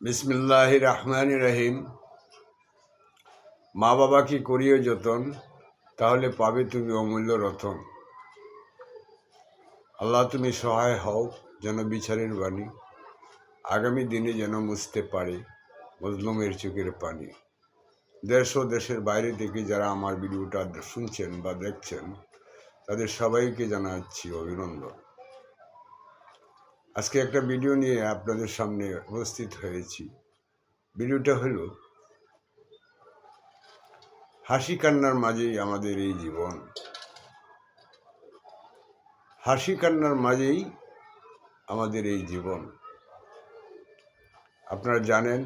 বিসমিল্লাহ রহমান রহিম মা বাবাকে করিও যতন, তাহলে পাবে তুমি অমূল্য রতন। আল্লাহ তুমি সহায় হও যেন বিচারের বাণী, আগামী দিনে যেন মুছতে পারে মজলুমের চোখের পানি। দেশ ও দেশের বাইরে থেকে যারা আমার ভিডিওটা শুনছেন বা দেখছেন, তাদের সবাইকে জানাচ্ছি অভিনন্দন। আজকে একটা ভিডিও নিয়ে আপনাদের সামনে উপস্থিত হয়েছি। ভিডিওটা হলো, হাসি কান্নার মাঝেই আমাদের এই জীবন। হাসি কান্নার মাঝেই আমাদের এই জীবন। আপনারা জানেন,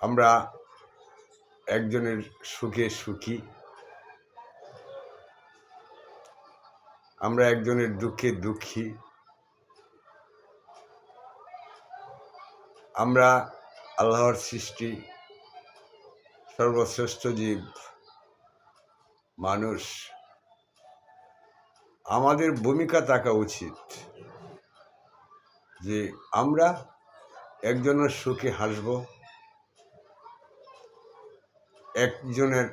আমরা একজনের সুখে সুখী আমরা একজনের দুঃখে দুঃখী। আমরা আল্লাহর সৃষ্টি, সর্বশ্রেষ্ঠ জীব, মানুষ। আমাদের ভূমিকা থাকা উচিত যে আমরা একজনের সুখে হাসব, একজনের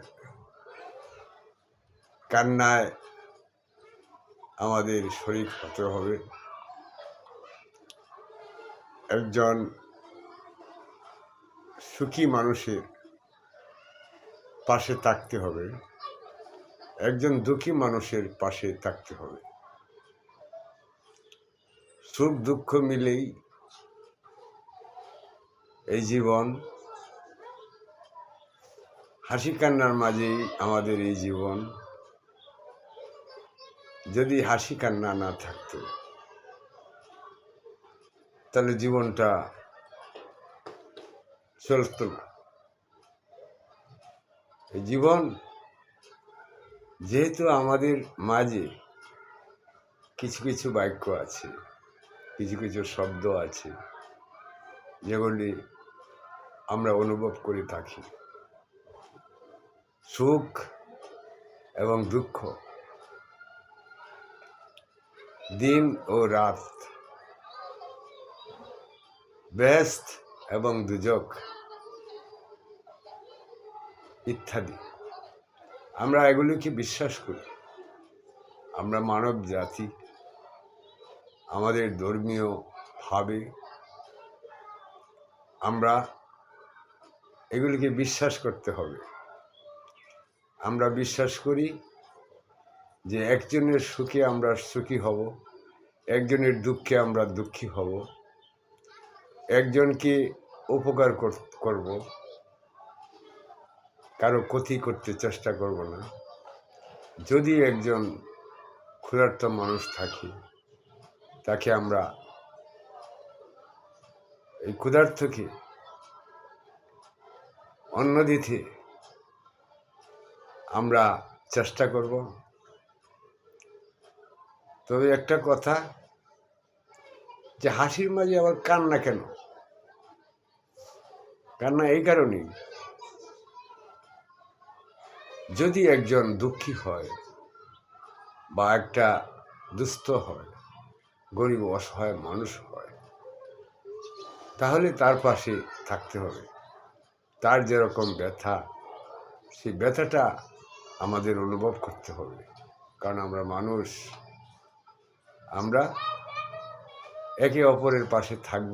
কান্নায় আমাদের শরীর হতে হবে। একজন সুখী মানুষের পাশে থাকতে হবে। একজন দুঃখী মানুষের পাশে থাকতে হবে। সুখ দুঃখ মিলেই এই জীবন। হাসি কান্নার মাঝেই আমাদের এই জীবন। যদি হাসি কান্না না থাকতো, তাহলে জীবনটা চলত না। জীবন যেহেতু আমাদের মাঝে কিছু কিছু বাক্য আছে, কিছু কিছু শব্দ আছে, যেগুলি আমরা অনুভব করে থাকি। সুখ এবং দুঃখ দিন ও রাত। ব্যস্ত এবং দুজক। ইত্যাদি। আমরা এগুলিকে বিশ্বাস করি। আমরা মানব জাতি। আমাদের ধর্মীয় ভাবে। আমরা এগুলিকে বিশ্বাস করতে হবে। আমরা বিশ্বাস করি যে একজনের সুখে আমরা সুখী হব, একজনের দুঃখে আমরা দুঃখী হব, একজনকে উপকার করব। কারও ক্ষতি করতে চেষ্টা করব না। যদি একজন ক্ষুধার্ত মানুষ থাকে, তাকে আমরা এই ক্ষুধার্থকে অন্ন দিতে আমরা চেষ্টা করব। তবে একটা কথা, যে হাসির মাঝে আবার কান্না কেন? কান্না এই কারণেই। যদি একজন দুঃখী হয় বা একটা দুস্থ হয়, গরিব, অসহায় মানুষ হয়, তাহলে তার পাশে থাকতে হবে। তার যেরকম ব্যথা, সেই ব্যথাটা আমাদের অনুভব করতে হবে। কারণ আমরা মানুষ আমরা একে অপরের পাশে থাকব।